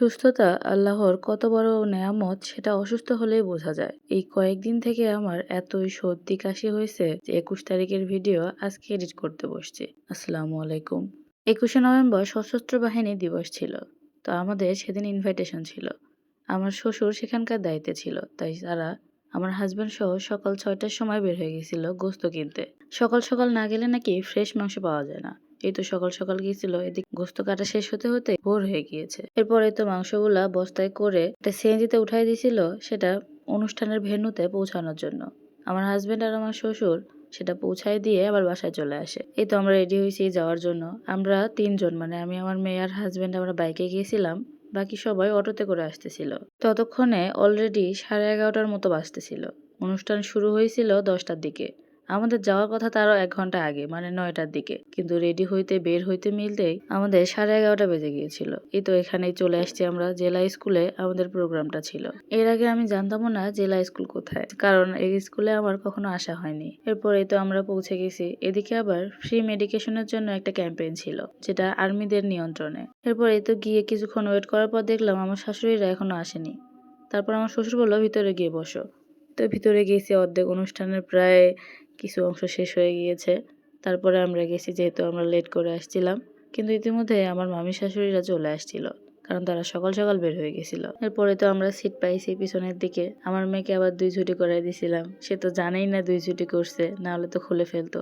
সুস্থতা আল্লাহর কত বড় নেয়ামত, সেটা অসুস্থ হলেই বোঝা যায়। এই কয়েকদিন থেকে আমার এতই সর্দি কাশি হয়েছে যে একুশ তারিখের ভিডিও আজকে এডিট করতে বসছি। আসসালামু আলাইকুম। একুশে নভেম্বর সশস্ত্র বাহিনী দিবস ছিল। তো আমাদের সেদিন ইনভাইটেশন ছিল। আমার শ্বশুর সেখানকার দায়িত্বে ছিল। তাই তারা আমার হাজবেন্ড সহ সকাল ছয়টার সময় বের হয়ে গেছিল গোস্ত কিনতে। সকাল সকাল না গেলে নাকি ফ্রেশ মাংস পাওয়া যায় না। এই তো সকাল সকাল গিয়েছিল, এদিক গোস্ত কাটা শেষ হতে হতে ভোর হয়ে গিয়েছে। এরপরে তো মাংসগুলা বস্তায় করে একটা সিএনজিতে উঠাই দিয়েছিল, সেটা অনুষ্ঠানের ভেন্যুতে পৌঁছানোর জন্য। আমার হাজবেন্ড আর আমার শ্বশুর সেটা পৌঁছায় দিয়ে আবার বাসায় চলে আসে। এই তো আমরা রেডি হয়েছি যাওয়ার জন্য। আমরা তিনজন মানে আমি, আমার মেয়ে আর হাজবেন্ড আমরা বাইকে গিয়েছিলাম, বাকি সবাই অটোতে করে আসতেছিল। ততক্ষণে অলরেডি সাড়ে এগারোটার মতো বাজতেছিল। অনুষ্ঠান শুরু হয়েছিল দশটার দিকে। আমাদের যাওয়ার কথা তারও এক ঘণ্টা আগে মানে নয়টার দিকে। কিন্তু রেডি হইতে, বের হইতে মিলতেই আমাদের সাড়ে এগারোটা বেজে গিয়েছিল। এই তো এখানেই চলে আসছি আমরা জেলা স্কুলে, আমাদের প্রোগ্রামটা ছিল। এর আগে আমি জানতামও না জেলা স্কুল কোথায়, কারণ এই স্কুলে আমার কখনো আসা হয়নি। এরপরে তো আমরা পৌঁছে গেছি। এদিকে আবার ফ্রি মেডিকেশনের জন্য একটা ক্যাম্পেইন ছিল, যেটা আর্মিদের নিয়ন্ত্রণে। এরপর তো গিয়ে কিছুক্ষণ ওয়েট করার পর দেখলাম আমার শাশুড়িরা এখনও আসেনি। তারপর আমার শ্বশুর বলল, ভিতরে গিয়ে বসো। তো ভিতরে গেছি অর্ধেক অনুষ্ঠানের প্রায় কিছু অংশ শেষ হয়ে গিয়েছে। তারপরে আমরা গেছি যেহেতু আমরা লেট করে আসছিলাম। কিন্তু ইতিমধ্যে আমার মামি শাশুড়িরা চলে আসছিল, কারণ তারা সকাল সকাল বের হয়ে গেছিল। এরপরে তো আমরা সিট পাইছি পিছনের দিকে। আমার মেয়েকে আবার দুই ছুটি করাই দিছিলাম। সে তো জানেই না দুই ছুটি করছে না হলে তো খুলে ফেলতো।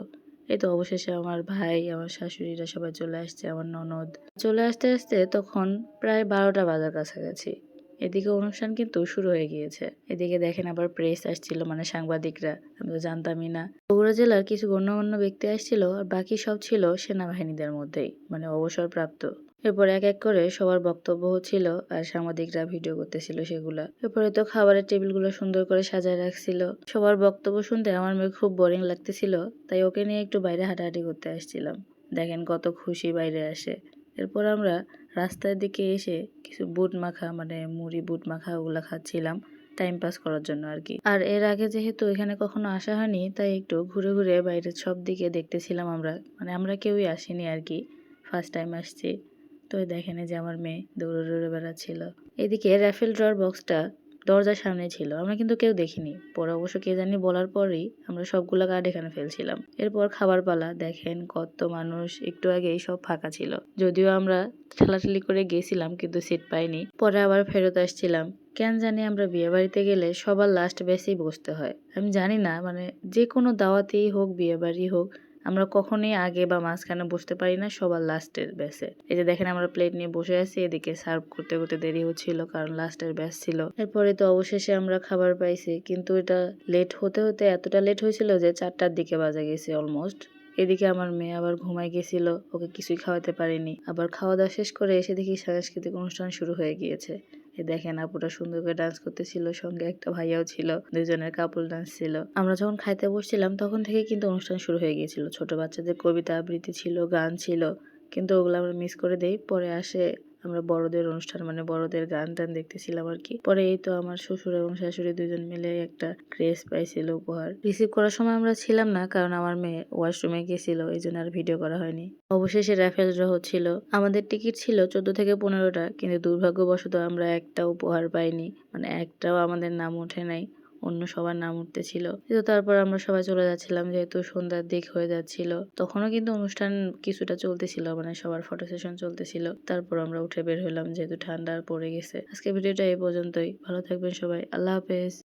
এই তো অবশেষে আমার ভাই, আমার শাশুড়িরা সবাই চলে আসছে, আমার ননদ। চলে আসতে আসতে তখন প্রায় বারোটা বাজার কাছাকাছি। এদিকে অনুষ্ঠান কিন্তু শুরু হয়ে গিয়েছে। এদিকে দেখেন আবার প্রেস আসছিল মানে সাংবাদিকরা। আমি তো জানতামই না। বগুড়া জেলার কিছু গণ্যমান্য ব্যক্তি আসছিল আর বাকি সব ছিল সেনাবাহিনীদের মধ্যেই মানে অবসরপ্রাপ্ত। এরপর এক এক করে সবার বক্তব্য হচ্ছিল আর সাংবাদিকরা ভিডিও করতেছিল সেগুলা। এরপরে তো খাবারের টেবিলগুলো সুন্দর করে সাজায় রাখছিল। সবার বক্তব্য শুনতে আমার মেয়ে খুব বোরিং লাগতেছিল, তাই ওকে নিয়ে একটু বাইরে হাঁটাহাঁটি করতে আসছিলাম। দেখেন কত খুশি বাইরে আসে। এরপর আমরা রাস্তার দিকে এসে কিছু বুট মাখা মানে মুড়ি বুট মাখা ওগুলো খাচ্ছিলাম টাইম পাস করার জন্য আর কি আর এর আগে যেহেতু এখানে কখনো আসা হয়নি, তাই একটু ঘুরে ঘুরে বাইরের সব দিকে দেখতেছিলাম আমরা। মানে আমরা কেউই আসিনি আর কি ফার্স্ট টাইম আসছি। তো দেখেন যে আমার মেয়ে দৌড়ে দৌড়ে বেড়াচ্ছিল। এদিকে র্যাফেল ড্রর বক্সটা দরজার সামনে ছিল। আমরা কিন্তু কেউ দেখিনি। পরে অবশ্য কে জানি বলার পরই আমরা সবগুলো কার্ড এখানে ফেলছিলাম। এরপর খাবার পালা, দেখেন কত মানুষ। একটু আগেই সব ফাঁকা ছিল। যদিও আমরা ঠেলাঠেলি করে গেছিলাম কিন্তু সিট পাইনি। পরে আবার ফেরত আসছিলাম। কেন জানি আমরা বিয়ে বাড়িতে গেলে সবার লাস্ট বেসেই বসতে হয়। আমি জানি না মানে যে কোনো দাওয়াতেই হোক বিয়ে বাড়ি হোক আমরা কখনোই আগে বা মাঝখানে বসতে পারি না সবার লাস্টের ব্যাসে এই যে দেখেন আমরা প্লেট নিয়ে বসে আছি, এদিকে সার্ভ করতে করতে দেরি হচ্ছিল কারণ লাস্টের ব্যাস ছিল। এরপরে তো অবশেষে আমরা খাবার পাইছি, কিন্তু এটা লেট হতে হতে এতটা লেট হয়েছিল যে চারটার দিকে বাজে গেছে অলমোস্ট এদিকে আমার মেয়ে আবার ঘুমাই গেছিল, ওকে কিছুই খাওয়াতে পারিনি। আবার খাওয়া দাওয়া শেষ করে এসে দেখি সাংস্কৃতিক অনুষ্ঠান শুরু হয়ে গিয়েছে। দেখেন আপুটা সুন্দর করে ডান্স করতেছিল, সঙ্গে একটা ভাইয়াও ছিল দুজনের কাপল ডান্স ছিল। আমরা যখন খাইতে বসছিলাম, তখন থেকে কিন্তু অনুষ্ঠান শুরু হয়ে গিয়েছিল। ছোট বাচ্চাদের কবিতা, আবৃত্তি ছিল, গান ছিল, কিন্তু ওগুলো আমরা মিস করে দেই। পরে আসে আমরা বড়দের অনুষ্ঠান মানে বড়দের গান টান দেখতেছিলাম আর কি পরে এই তো আমার শ্বশুর এবং শাশুড়ি দুজন মিলে একটা ক্রেস পাইছিল উপহার। রিসিভ করার সময় আমরা ছিলাম না, কারণ আমার মেয়ে ওয়াশরুমে গেছিল, এই জন্য আর ভিডিও করা হয়নি। অবশেষে র্যাফেল ড্র হচ্ছিল। আমাদের টিকিট ছিল চোদ্দ থেকে পনেরোটা, কিন্তু দুর্ভাগ্যবশত আমরা একটা উপহার পাইনি। মানে একটাও আমাদের নাম ওঠে নাই। অন্য সবার নাম উঠতেছিল কিন্তু তারপর আমরা সবাই চলে যাচ্ছিলাম, যেহেতু সন্ধ্যার দিক হয়ে যাচ্ছিল। তখনও কিন্তু অনুষ্ঠান কিছুটা চলতেছিল মানে সবার ফটো সেশন চলতেছিল। তারপর আমরা উঠে বের হলাম যেহেতু ঠান্ডা পড়ে গেছে। আজকে ভিডিওটা এই পর্যন্তই। ভালো থাকবেন সবাই। আল্লাহ হাফেজ।